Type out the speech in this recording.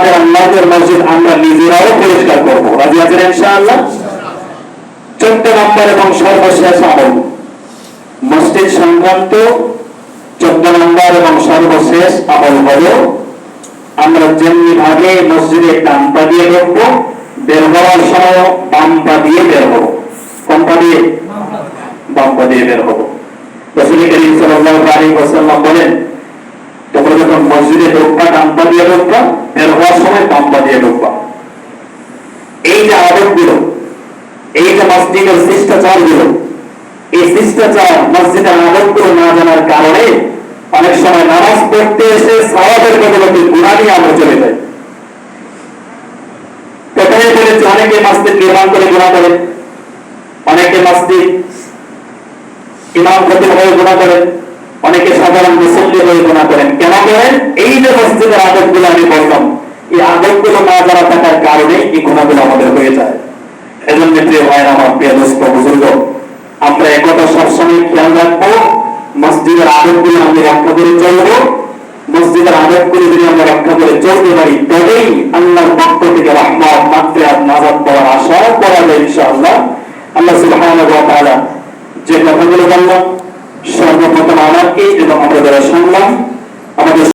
আমাদের আল্লাহের মসজিদ আমরা নিজেরাও পরিষ্কার করব। রাজি আছেন ইনশাআল্লাহ? চোদ্দ নম্বর এবং সর্বশেষ আমল। মসজিদ সংক্রান্ত চোদ্দ নম্বর এবং সর্বশেষ আমল হলো, আমরা যেমনি ভাবে মসজিদে ডান পা দিয়ে ঢুকবো বের হওয়ার সময় বাম পা দিয়ে বের হব। কোন পা দিয়ে? বাম পা দিয়ে বের হব। রসুল করিম সাল্লাল্লাহু আলাইহি ওয়াসাল্লাম বলেন তোমরা যখন মসজিদে ঢুকবা ডান দিয়ে ঢুকবা বের হওয়ার সময় বাম দিয়ে ঢুকবা। এই যে আদবগুলো এই যে মসজিদের শিষ্টাচারগুলো এই শিষ্টাচার, মসজিদের আদবগুলো না জানার কারণে অনেক সময় নামাজ পড়তে এসে সওয়াবের বদলতে গুণা নিয়ে আমরা চলে যাই। প্রথমে বলেছি, অনেকে মসজিদ নির্মাণ করে গুণা করে, অনেকে মসজিদ ইমাম খতিব হয়ে গুণা করেন অনেকে সাধারণ মুসল্লি হয়ে গুণা করেন। কেন করেন? যে আদবগুলো আমি বললাম এই আদবগুলো না জানা থাকার কারণে এই গুণাগুলো আমাদের হয়ে যায়। এজন্য প্রিয় ভাইয়ের, আমার প্রিয় দোস্ত, বুজুর্গ, আমরা একথা সবসময় খেয়াল রাখব। মসজিদের আদবগুলো আমরা রক্ষা করে চলবো। মসজিদের আদবগুলো যদি আমরা রক্ষা করে চলতে পারি, তবেই আল্লাহর পক্ষ থেকে রহমত মাত্রাত নাজাত পাওয়ার আশা করা যায় ইনশাআল্লাহ। আল্লাহ সুবহানাহু ওয়া তাআলা যে কথাগুলো বললাম সর্বপ্রথম আমাকে